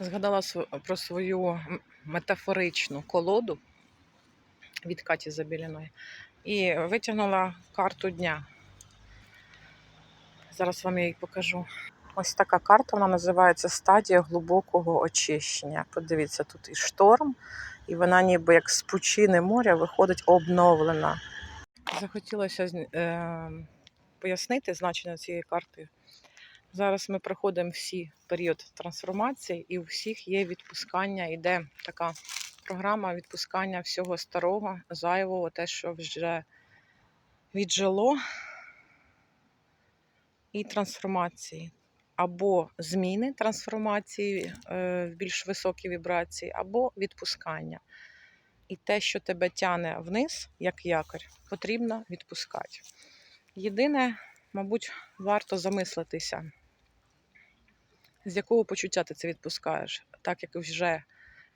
Згадала про свою метафоричну колоду від Каті Забіліної і витягнула карту дня. Зараз вам я її покажу. Ось така карта, вона називається Стадія глибокого очищення. Подивіться, тут і шторм, і вона ніби як з пучини моря виходить обновлена. Захотілося е, пояснити значення цієї карти. Зараз ми проходимо всі період трансформації, і у всіх є відпускання, іде така програма відпускання всього старого, зайвого, те, що вже віджило, і трансформації. Або зміни трансформації е, в більш високі вібрації, або відпускання. І те, що тебе тяне вниз, як якорь, потрібно відпускати. Єдине, мабуть, варто замислитися, з якого почуття ти це відпускаєш, так як вже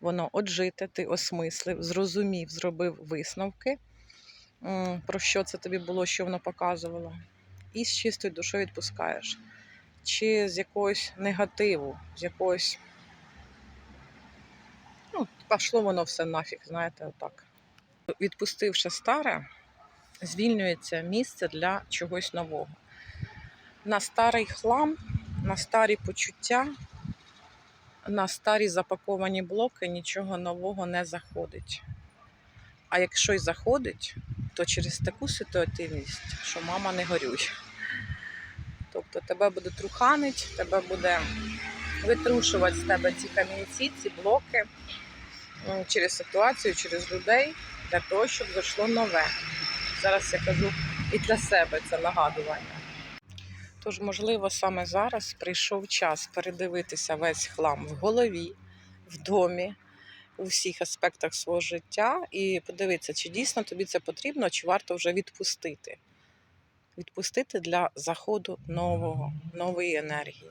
воно оджите, ти осмислив, зрозумів, зробив висновки, про що це тобі було, що воно показувало, і з чистою душою відпускаєш. Чи з якогось негативу, з якогось. Ну, пішло воно все нафіг, знаєте, отак. Відпустивши старе, звільнюється місце для чогось нового. На старий хлам, на старі почуття, на старі запаковані блоки нічого нового не заходить. А якщо й заходить, то через таку ситуативність, що мама не горюй. Тобто тебе буде труханить, тебе буде витрушувати з тебе ці камінці, ці блоки через ситуацію, через людей, для того, щоб зайшло нове. Зараз я кажу і для себе це нагадування. Тож, можливо, саме зараз прийшов час передивитися весь хлам в голові, в домі, у всіх аспектах свого життя і подивитися, чи дійсно тобі це потрібно, чи варто вже відпустити. Відпустити для заходу нового, нової енергії.